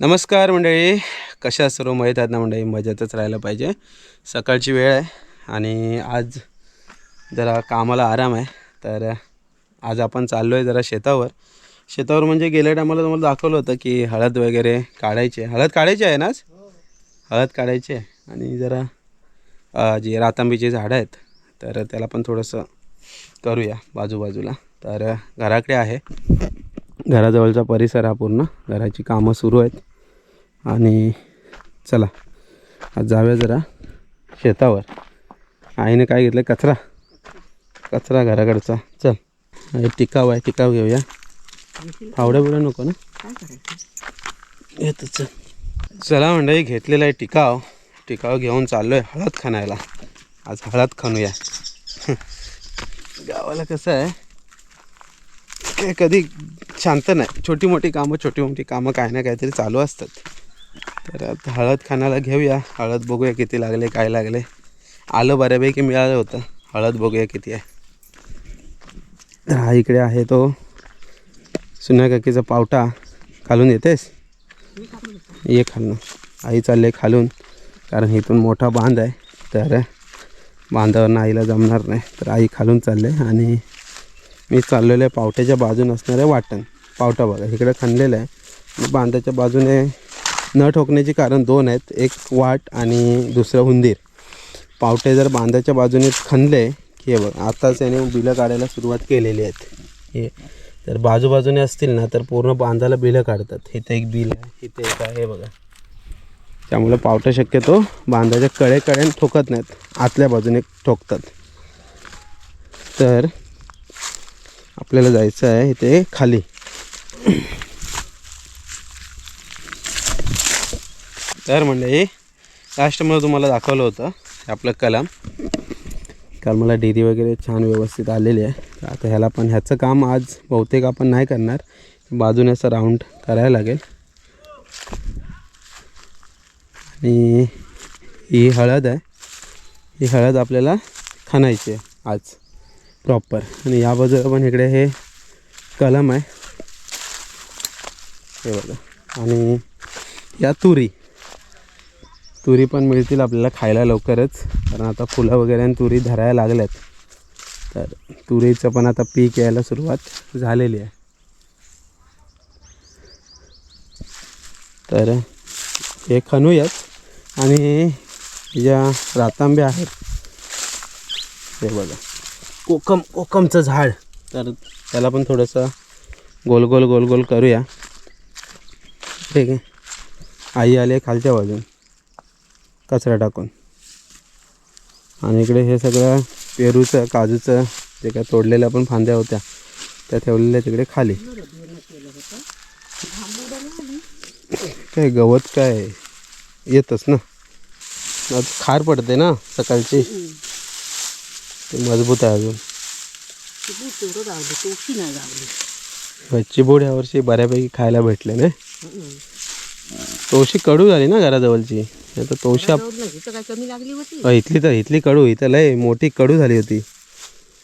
नमस्कार मंडळी कशा सर्व? माहीत आहेत ना मंडळी? मजेतच राहायला पाहिजे. सकाळची वेळ आहे आणि आज जरा कामाला आराम आहे. तर आज आपण चाललो आहे जरा शेतावर. शेतावर म्हणजे गेल्या टायमाला तुम्हाला दाखवलं होतं की हळद वगैरे काढायची आहे. हळद काढायची आहे ना आज? हळद काढायची आहे. आणि जरा जे रातांबीचे रातांबीची झाडं आहेत तर त्याला पण थोडंसं करूया बाजूबाजूला. तर घराकडे आहे. घराजवळचा परिसर हा पूर्ण. घराची कामं सुरू आहेत. आणि चला आज जाऊया जरा शेतावर. आईने काय घेतलं कचरा. कचरा घराकडचा. चल आणि टिकाव आहे टिकाव घेऊया. फावड्या बिवड्या नको ना? येतं चल. चला मंडळी घेतलेला आहे टिकाव टिकाव घेऊन चाललो आहे हळद खणायला. आज हळद खाणूया. गावाला कसं आहे? काय कधी शांत नाही. छोटी मोठी कामं छोटी मोठी कामं काय ना काहीतरी चालू असतात. तर आता हळद खाण्याला घेऊया. हळद बघूया किती लागले काय लागले. आलं बऱ्यापैकी मिळालं होतं. हळद बघूया किती आहे. तर हा इकडे आहे तो सुन्या काकीचा पावटा. खालून येतेस? ये खालून. आई चालले खालून कारण इथून मोठा बांध आहे. तर बांधावर आईला जमणार नाही. तर आई खालून चालले आणि मी चाललेलो आहे पावट्याच्या बाजून असणारे वाटण. पावटा बघा इकडे खणलेलं आहे. बांधाच्या बाजूने न ठोकण्याचे कारण दोन आहेत. एक वाट आणि दुसरं हुंदीर पावटे जर बांधाच्या बाजूने खणले की हे बघ आताच याने बिलं काढायला सुरुवात केलेली आहेत. हे तर बाजूबाजूने असतील ना तर पूर्ण बांधाला बिलं काढतात. इथे एक बिल आहे इथे एक आहे हे बघा. त्यामुळे पावटा शक्यतो बांधाच्या कडे ठोकत नाहीत. आतल्या बाजूने ठोकतात. तर आपल्याला जायचं आहे इथे खाली. तर म्हणजे लास्ट मला तुम्हाला दाखवलं होतं आपलं कलम. काल मला डेरी वगैरे छान व्यवस्थित आलेली आहे. आता ह्याला पण ह्याचं काम आज बहुतेक आपण नाही करणार. बाजूने असं राऊंड करायला लागेल. आणि ही हळद आहे. ही हळद आपल्याला खणायची आहे आज प्रॉपर आणि या बाजूला पण इकडे हे कलम आहे. हे बघा. आणि या तुरी. तुरी पण मिळतील आपल्याला खायला लवकरच. कारण आता फुलं वगैरे आणि तुरी धरायला लागल्यात. तर तुरीचं पण आता पीक यायला सुरुवात झालेली आहे. तर हे खणूयात आणि ज्या रातांब्या आहेत हे बघा. कोकम कोकमचं झाड. तर त्याला पण थोडंसं गोल गोल गोल गोल करूया. ठीक आहे. आई आली आहे खालच्या बाजून. कचरा टाकून. आणि इकडे हे सगळं पेरूचं काजूचं जे काय तोडलेल्या पण फांद्या होत्या त्या ठेवलेल्या तिकडे खाली. काय गवत काय? येतच ना. आज खार पडते ना सकाळची. ते मजबूत आहे अजून. चिबूड ह्या वर्षी बऱ्यापैकी खायला भेटले ना तोशी कडू झाली ना घराजवळची. नाही तर तोशी आप- काय कमी लागली होती? अ, इथली तर इथली कडू इथं लय मोठी कडू झाली होती.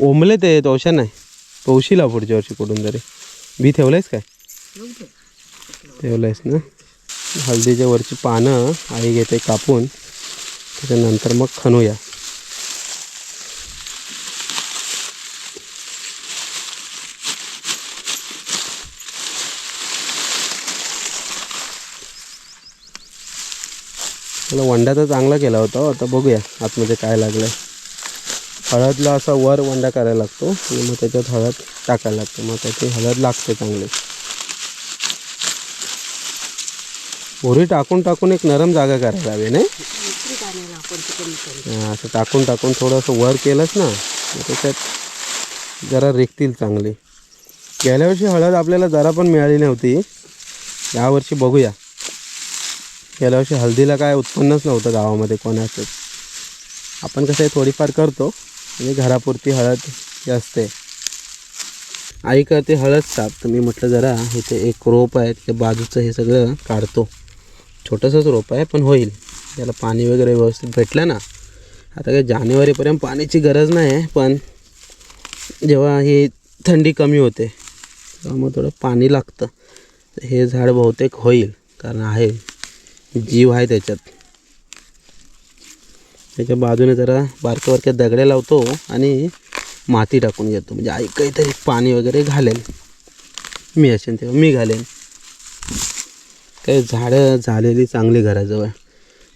ओमले ते तोशा नाही. तोशीला पुढच्या वर्षी कुठून तरी. बी ठेवलंयस काय? ठेवलंयस ना? हळदीच्या वरची पानं आई घेते कापून. त्याच्यानंतर मग खणूया. मला वंडा तर चांगला केला होता आता बघूया आतमध्ये काय लागलं आहे हळदला असा वर वंडा करायला लागतो आणि मग त्याच्यात हळद टाकायला लागते. मग त्याची हळद लागते चांगली. मोरी टाकून टाकून एक नरम जागा करायला हवी नाही? असं टाकून टाकून थोडंसं वर केलंच ना मग त्याच्यात जरा रेखतील चांगली. गेल्या वर्षी हळद आपल्याला जरा पण मिळाली नव्हती. यावर्षी बघूया. गेल्या वर्षी हळदीला काय उत्पन्नच नव्हतं गावामध्ये कोणाचंच आपण कसं आहे थोडीफार करतो. म्हणजे घरापुरती हळद ही असते. आई करते हळद साफ. तर मी म्हटलं जरा इथे एक रोप आहे ते बाजूचं हे सगळं काढतो. छोटंसंच रोप आहे पण होईल. त्याला पाणी वगैरे व्यवस्थित भेटलं ना. आता काही जानेवारीपर्यंत पाण्याची गरज नाही आहे पण जेव्हा ही थंडी कमी होते तेव्हा मग थोडं पाणी लागतं. हे झाड बहुतेक होईल कारण आहे. जीव आहे त्याच्यात. त्याच्या बाजूने जरा बारक्या बारक्या दगड्या लावतो आणि माती टाकून घेतो. म्हणजे आई काहीतरी पाणी वगैरे घालेल. मी असेल तेव्हा मी घालेन. काही झाडं झालेली चांगली घराजवळ.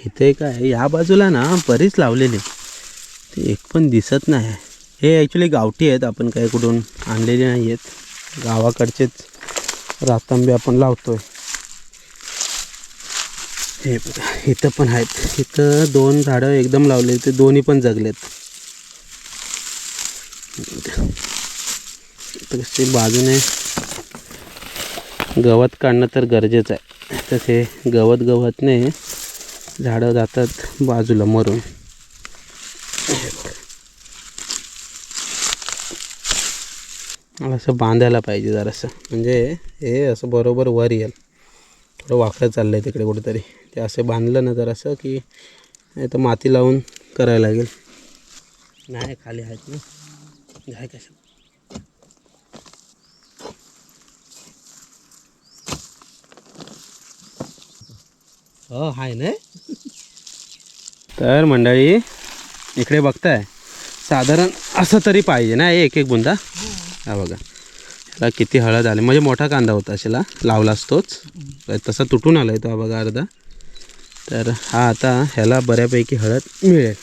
इथे काय या बाजूला ना बरीच लावलेली. ते एक पण दिसत नाही. हे ॲक्च्युली गावठी आहेत आपण काही कुठून आणलेले नाही आहेत गावाकडचेच रातांबे आपण लावतो आहे हे बघा इथं पण आहेत. इथं दोन झाडं एकदम लावले ते दोन्ही पण जगलेत. कसे बाजूने गवत काढणं तर गरजेचं आहे. तसे गवत गवतने झाडं जातात बाजूला मरून. मला असं बांधायला पाहिजे जरासं. म्हणजे हे असं बरोबर वर येईल. थोडं वाकडं चाललं आहे तिकडे कुठेतरी. ते असं बांधलं ना जरासं की नाही तर माती लावून करायला लागेल. नाही खाली आहेत ना. घाय कसं हो हाय ना. तर मंडळी इकडे बघताय. साधारण असं तरी पाहिजे ना एक एक बुंदा? हा बघा. ह्याला किती हळद आली? म्हणजे मोठा कांदा होता अशाला लावलाच तोच. तसा तुटून आला आहे तो बघा अर्धा. तर हा आता ह्याला बऱ्यापैकी हळद मिळेल.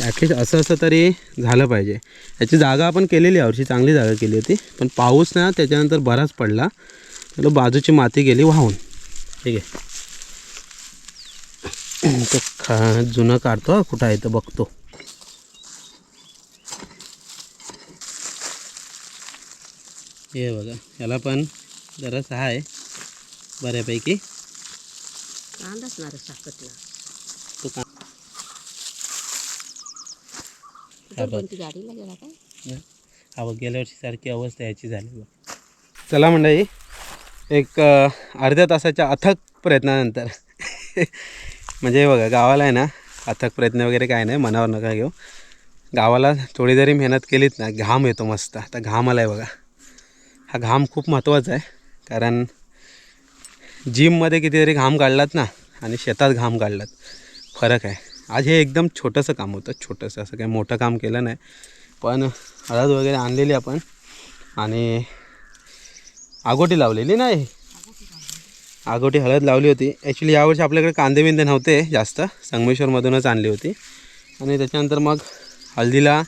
ॲटलिस्ट असं असं तरी झालं पाहिजे. याची जागा आपण केलेली यावर्षी चांगली जागा केली होती. पण पाऊस ना त्याच्यानंतर बराच पडला. तर बाजूची माती गेली वाहून. ठीक आहे. तर खा जुनं काढतो कुठं आहे तर बघतो. हे बघा याला पण जरास आहे. बऱ्यापैकी. कांदाच तो गाडीला गेला काय? हा. बघ गेल्या वर्षी सारखी अवस्था याची झाली बघ. चला मंडळी एक अर्ध्या तासाच्या अथक प्रयत्नानंतर. म्हणजे हे बघा गावाला आहे ना अथक प्रयत्न वगैरे काय नाही मनावर नका घेऊ. गावाला थोडी जरी मेहनत केलीत ना घाम येतो मस्त. आता घाम आला आहे बघा. हा घाम खूप महत्त्वाचा आहे. कारण जिममध्ये कितीतरी घाम काढलात ना आणि शेतात घाम काढलात फरक आहे. आज हे एकदम छोटंसं काम होतं छोटंसं असं काही मोठं काम केलं नाही. पण हळद वगैरे आणलेली आपण आणि आगोटी लावलेली नाही आगोटी हळद लावली होती. ॲक्च्युली यावर्षी आपल्याकडे कांदे बिंदे नव्हते जास्त संगमेश्वरमधूनच आणली होती. आणि त्याच्यानंतर मग हळदीला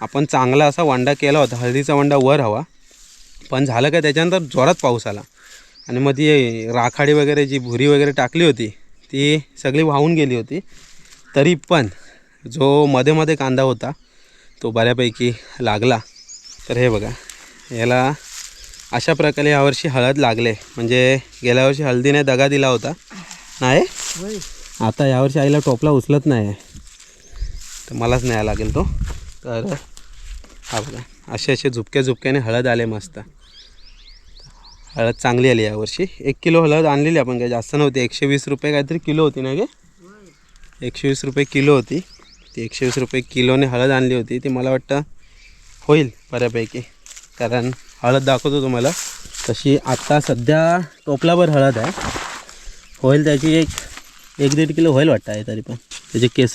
आपण चांगला असा वांडा केला होता हळदीचा वांडा वर हवा. पण झालं काय त्याच्यानंतर जोरात पाऊस आला. आणि मग ती राखाडी वगैरे जी भुरी वगैरे टाकली होती ती सगळी वाहून गेली होती. तरी पण जो मध्ये मध्ये कांदा होता तो बऱ्यापैकी लागला. तर हे बघा याला अशा प्रकारे यावर्षी हळद लागले. म्हणजे गेल्या वर्षी हळदीने दगा दिला होता. नाही? आता यावर्षी आईला टोपला उचलत नाही तर मलाच न्यायला लागेल तो. तर हा बघा असे असे झुपक्या झुपक्याने हळद आले मस्त. हळद चांगली आली यावर्षी. एक किलो हळद आणलेली आपण काय जास्त नव्हती. एकशे वीस रुपये काहीतरी किलो होती ना गे? एकशे वीस रुपये किलो होती. ती एकशे वीस रुपये किलोने हळद आणली होती. ती मला वाटतं होईल बऱ्यापैकी. कारण हळद दाखवतो तुम्हाला. तशी आत्ता सध्या टोपलाभर हळद आहे. होईल त्याची एक एक दीड किलो होईल वाटतं आहे तरी पण. त्याचे केस.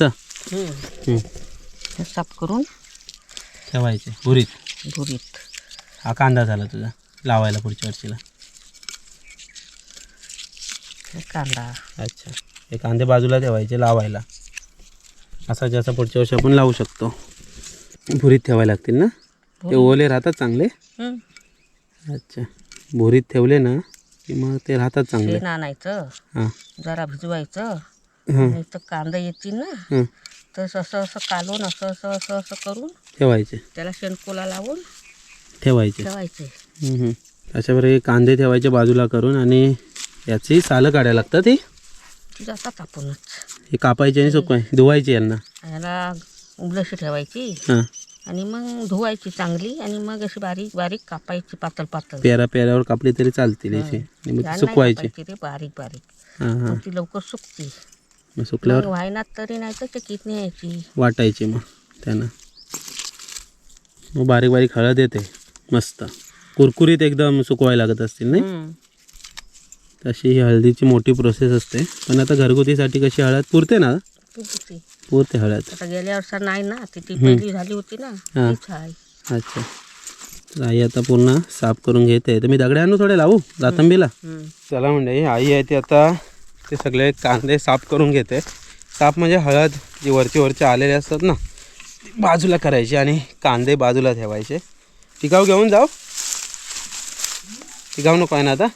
साफ करून ठेवायचे. भुरीत भुरीत हा कांदा झाला तुझा. लावायला पुढच्या वर्षीला. कांदा. अच्छा. हे कांदे बाजूला ठेवायचे लावायला. असा जसा पुढच्या वर्षी आपण लावू शकतो. भुरीत ठेवायला लागतील ना? ते ओले राहतात चांगले? हं. अच्छा. भुरीत ठेवले ना की मग ते राहतात चांगले? आणायचं हां. जरा भिजवायचं. हां. कांदा येतील ना? हां. तर असं असं कालवून असं असं असं असं करून ठेवायचे. त्याला शेणकोला लावून ठेवायचे. ठेवायचे. अशा प्रकारे कांदे ठेवायचे बाजूला करून आणि याची सालं काढायला लागतात ती ती जातात आपणच. हे कापायची आणि सुकवाय धुवायची यांना. ह्याला उबलशी ठेवायची. हां. आणि मग धुवायची चांगली आणि मग अशी बारीक बारीक कापायची पातळ पातळ. पेरा पेऱ्यावर कापली तरी चालतील याची आणि मग ती नाही सुकवायची. कापायची रे बारीक बारीक. हां हां. मग ती लवकर सुकते. मग सुकल्यावर मग व्हायनात तरी नाही तर चकीत न्यायची. वाटायची मग त्यानं. मग बारीक बारीक हळद येते. मस्त. कुरकुरीत एकदम सुकवायला लागत असतील नाही? हं. तशी ही हळदीची मोठी प्रोसेस असते. पण आता घरगुतीसाठी कशी हळद पुरते ना? पुरते. हळद. आता गेल्या वर्षा नाही ना ती ती पहिली झाली होती ना हा. तीच आहे अच्छा. तर आई आता पूर्ण साफ करून घेते. तर मी दगडे आणू थोडे लावू? हम्म. चला म्हणजे आई आहे ती आता ते सगळे कांदे साफ करून घेते. साफ म्हणजे हळद जी वरची वरची आलेले असतात ना ती बाजूला करायची आणि कांदे बाजूला ठेवायचे. टिकाव घेऊन जाऊ? टिकाव नको आहे ना आता?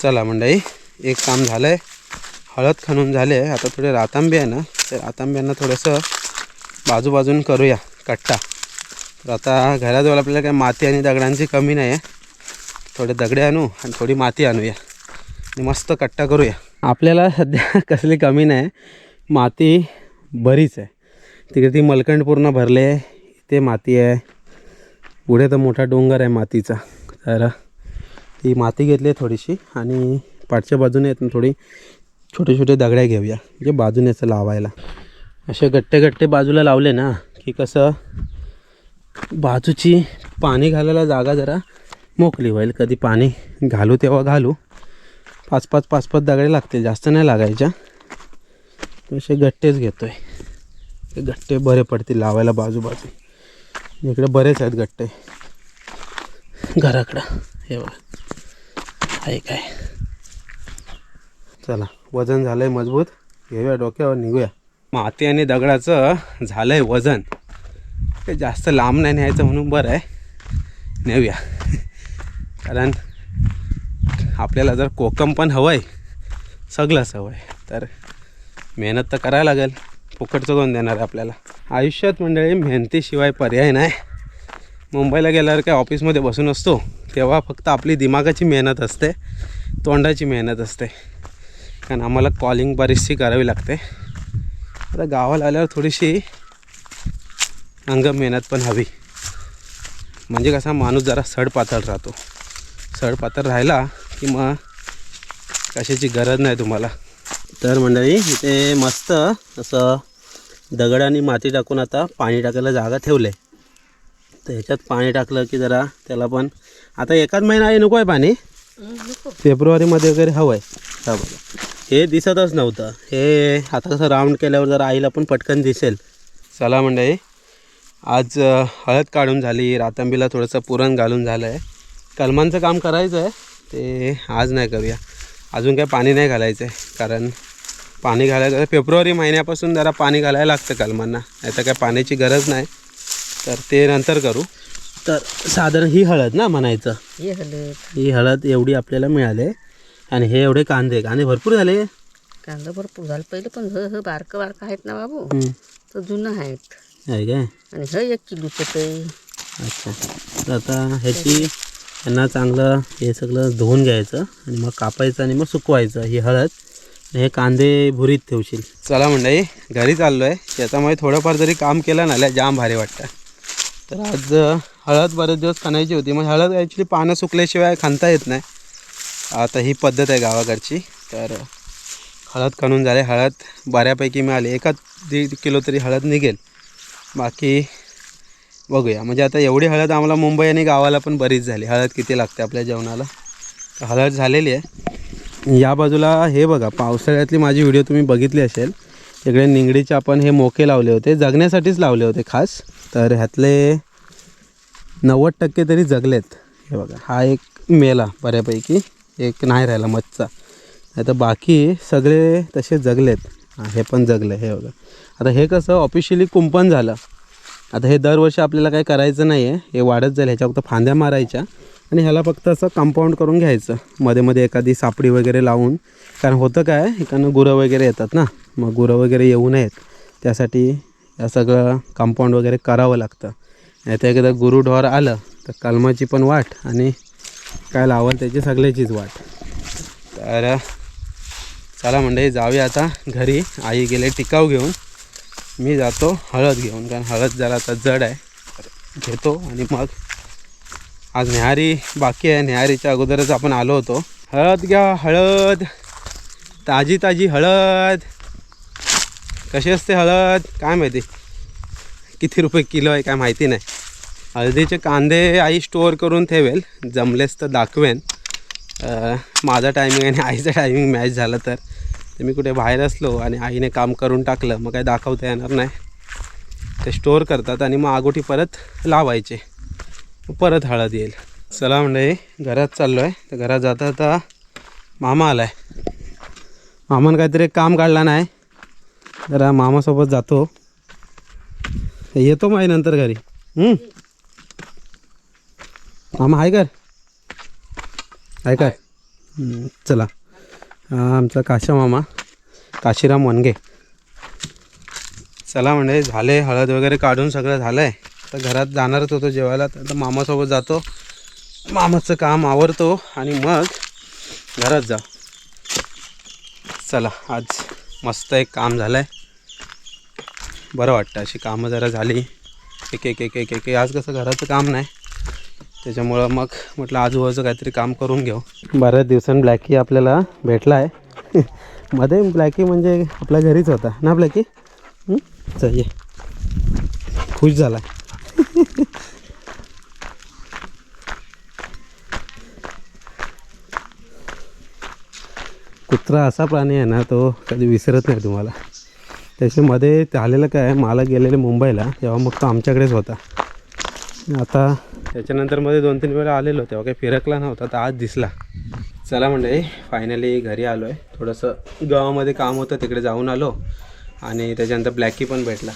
चला मंडळी एक काम झालं आहे हळद खणून झाले आता थोडे रातांबे आहे ना तर रातांब्यांना थोडंसं बाजूबाजून करूया कट्टा. तर आता घराजवळ आपल्याला काय माती आणि दगडांची कमी नाही आहे थोडे दगडे आणू आणि थोडी माती आणूया. आणि मस्त कट्टा करूया. आपल्याला सध्या कसली कमी नाही. माती बरीच आहे. तिकडे ती मलकंड पूर्ण भरले आहे. इथे माती आहे. पुढे तर मोठा डोंगर आहे मातीचा. तर ती माती घेतली आहे थोडीशी आणि पाठच्या बाजूने येत थोडी छोटे छोटे दगड्या घेऊया म्हणजे बाजूने असं लावायला. असे गट्टे गट्टे बाजूला लावले ना की कसं बाजूची पाणी घालायला जागा जरा मोकळी होईल. कधी पाणी घालू तेव्हा घालू. पाच पाच पाच पाच दगडे लागतील जास्त नाही लागायच्या. असे गट्टेच घेतो ते गट्टे बरे पडतील लावायला बाजू बाजू इकडे बरेच आहेत गट्टे. घराकडं. हे बघा. आहे काय? चला वजन झालंय मजबूत. घेऊया डोक्यावर निघूया. माती आणि दगडाचं झालंय वजन. ते जास्त लांब नाही न्यायचं म्हणून बरं आहे. नेऊया. कारण आपल्याला जर कोकम पण हवं आहे सगळंच हवं आहे तर मेहनत तर करायला लागेल. फुकटचं कोण देणार आहे आपल्याला? आयुष्यात मंडळी मेहनतीशिवाय पर्याय नाही. मुंबईला गेल्यावर काय ऑफिसमध्ये बसून असतो तेव्हा फक्त आपली दिमागाची मेहनत असते तोंडाची मेहनत असते. कारण आम्हाला कॉलिंग बरीचशी करावी लागते. आता गावाला आल्यावर थोडीशी अंग मेहनत पण हवी. म्हणजे कसा माणूस जरा सडपातळ राहतो. सडपातळ राहिला की मग कशाची गरज नाही तुम्हाला. तर मंडळी इथे मस्त असं दगड आणि माती टाकून आता पाणी टाकायला जागा ठेवले तर ह्याच्यात पाणी टाकलं की जरा त्याला पण आता एकाच महिना आहे नको आहे पाणी? फेब्रुवारीमध्ये वगैरे हवं आहे हा बघा. हे दिसतच नव्हतं. हे आता कसं राऊंड केल्यावर जरा आईला पण पटकन दिसेल. चला मंडळी. आज हळद काढून झाली रातांबीला थोडंसं पुरण घालून झालं आहे कलमांचं काम करायचं आहे ते आज नाही करूया. अजून काय पाणी नाही घालायचं आहे कारण पाणी घालायचं फेब्रुवारी महिन्यापासून जरा पाणी घालायला लागतं कलमांना. नाही तर काय पाण्याची गरज नाही. तर ते नंतर करू. तर साधारण ही हळद ना म्हणायचं. हे हलत ही हळद एवढी आपल्याला मिळाले. आणि हे एवढे कांदे कांदे भरपूर झाले. कांदा भरपूर झालं. पहिलं पण ह ह बारकं बारकं आहेत ना बाबू. तर जुनं आहेत. आहे काय? आणि ह एक किलोचं ते अच्छा. तर आता ह्याची यांना चांगलं हे सगळं धुवून घ्यायचं आणि मग कापायचं आणि मग सुकवायचं ही हळद. हे कांदे भुरीत ठेवशील. चला मंडळी घरी चाललो आहे त्याच्यामुळे थोडंफार जरी काम केलं ना जाम भारी वाटतं. तर आज हळद बरेच दिवस खणायची होती. मग हळद ॲक्च्युली पानं सुकल्याशिवाय खणता येत नाही. आता ही पद्धत आहे गावाकडची. तर हळद खणून झाले. हळद बऱ्यापैकी मिळाली. एका दीड किलो तरी हळद निघेल. बाकी बघूया. म्हणजे आता एवढी हळद आम्हाला मुंबई आणि गावाला पण बरीच झाली. हळद किती लागते आपल्या जेवणाला? तर हळद झालेली आहे. या बाजूला हे बघा. पावसाळ्यातली माझी व्हिडिओ तुम्ही बघितली असेल. इकडे निंगडीचे आपण हे मोके लावले होते जगण्यासाठीच लावले होते खास. तर ह्यातले नव्वद टक्के तरी जगलेत. हे बघा हा एक मेला बऱ्यापैकी एक नाही राहिला मच्छा. नाही तर बाकी सगळे तसे जगलेत. हां हे पण जगले हे बघा. आता हे कसं ऑफिशियली कुंपण झालं. आता हे दरवर्षी आपल्याला काही करायचं नाही आहे हे वाढत जाईल ह्याच्या फक्त फांद्या मारायच्या. आणि ह्याला फक्त असं कंपाऊंड करून घ्यायचं. मध्ये मध्ये एखादी सापडी वगैरे लावून. कारण होतं काय इकडनं गुरं वगैरे येतात ना. मग गुरं वगैरे येऊ नयेत. त्यासाठी या सगळं कंपाऊंड वगैरे करावं लागतं. नाही तर एकदा गुरुढोर आलं तर कलमाची पण वाट आणि काय लावाल त्याची सगळ्याचीच वाट. तर चला म्हणजे जाऊया आता घरी. आई गेले टिकाव घेऊन. मी जातो हळद घेऊन कारण हळद जरा आता जड आहे. घेतो आणि मग आज न्यारी बाकी आहे. न्याहारीच्या अगोदरच आपण आलो होतो. हळद घ्या हळद. ताजी ताजी हळद. कशी असते हळद? काय माहिती? किती रुपये किलो आहे काय माहिती नाही. हळदीचे कांदे आई स्टोअर करून ठेवेल. जमलेस तर दाखवेन. माझा टायमिंग आणि आईचा टायमिंग मॅच झालं तर. मी कुठे बाहेर असलो आणि आईने काम करून टाकलं मग काही दाखवता येणार नाही. ते स्टोअर करतात आणि मग आगोटी परत लावायचे. परत हळद येईल. चला म्हणजे घरात चाललो आहे तर घरात जाता आता मामा आला आहे मामानं काहीतरी काम काढला नाही. जरा मामासोबत जातो. येतो माही नंतर घरी. मामा आहे कर. आहे काय चला. आमचा काशा मामा काशीराम वनगे. चला म्हणजे झाले हळद वगैरे काढून सगळं झालं आहे तर घरात जाणारच होतो जेवायला. तर मामासोबत जातो. मामाचं काम आवरतो आणि मग घरात जा. चला आज मस्त एक काम झालं आहे बरं वाटतं. अशी कामं जरा झाली. एक एक एक एक एक आज कसं घराचं काम नाही. त्याच्यामुळं मग म्हटलं आजूबाजूचं काहीतरी काम करून घेऊ. बऱ्याच दिवसांनी ब्लॅकी आपल्याला भेटला आहे. मध्ये ब्लॅकी म्हणजे आपल्या घरीच होता. ना ब्लॅकी चल ये. खुश झाला. कुत्रा असा प्राणी आहे ना तो कधी विसरत नाही तुम्हाला. त्याच्यामध्ये झालेलं काय मला गेलेले मुंबईला तेव्हा मग तो आमच्याकडेच होता. आता त्याच्यानंतरमध्ये दोन तीन वेळा आलेलो तेव्हा काही फिरकला नव्हता तर आज दिसला. चला म्हणजे फायनली घरी आलो आहे थोडंसं गावामध्ये काम होतं तिकडे जाऊन आलो. आणि त्याच्यानंतर ब्लॅकी पण भेटला.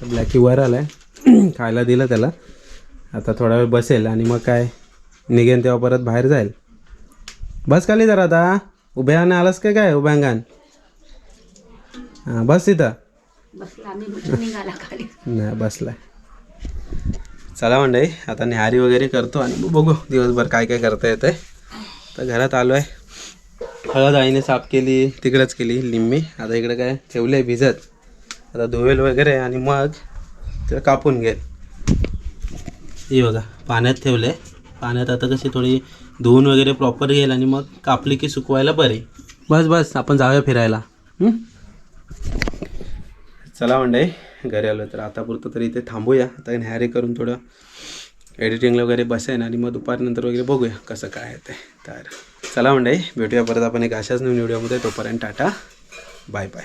तर ब्लॅकी वर आला आहे खायला दिलं त्याला. आता थोडा वेळ बसेल आणि मग काय निघेन तेव्हा परत बाहेर जाईल. बस खाली जरा आता. उभ्याने आलास काय काय उभ्यांगान हां बस तिथं नाही बसलाय. चला मंडळी आता न्याहारी वगैरे करतो आणि बघू दिवसभर काय काय करता येतं तर घरात आलो आहे हळद आईने साफ केली तिकडंच केली लिंबी. आता इकडे काय ठेवले आहे भिजत. आता धुवेल वगैरे आणि मग ते कापून घेईल. हे बघा पाण्यात ठेवले पाण्यात आता कशी थोडी धुवून वगैरे प्रॉपर घेईल आणि मग कापली की सुकवायला बरे. बस बस आपण जाऊया फिरायला. हं? चला मंडळी घरी आलो तर आता पुरतं तरी इथे थांबूया. आता न्याहारी करून थोडं एडिटिंगला वगैरे बसेन आणि मग दुपारनंतर वगैरे बघूया कसं काय आहे ते. तर चला मंडळी भेटूया परत आपण एक अशाच नवीन व्हिडिओमध्ये तोपर्यंत टाटा. Bye bye.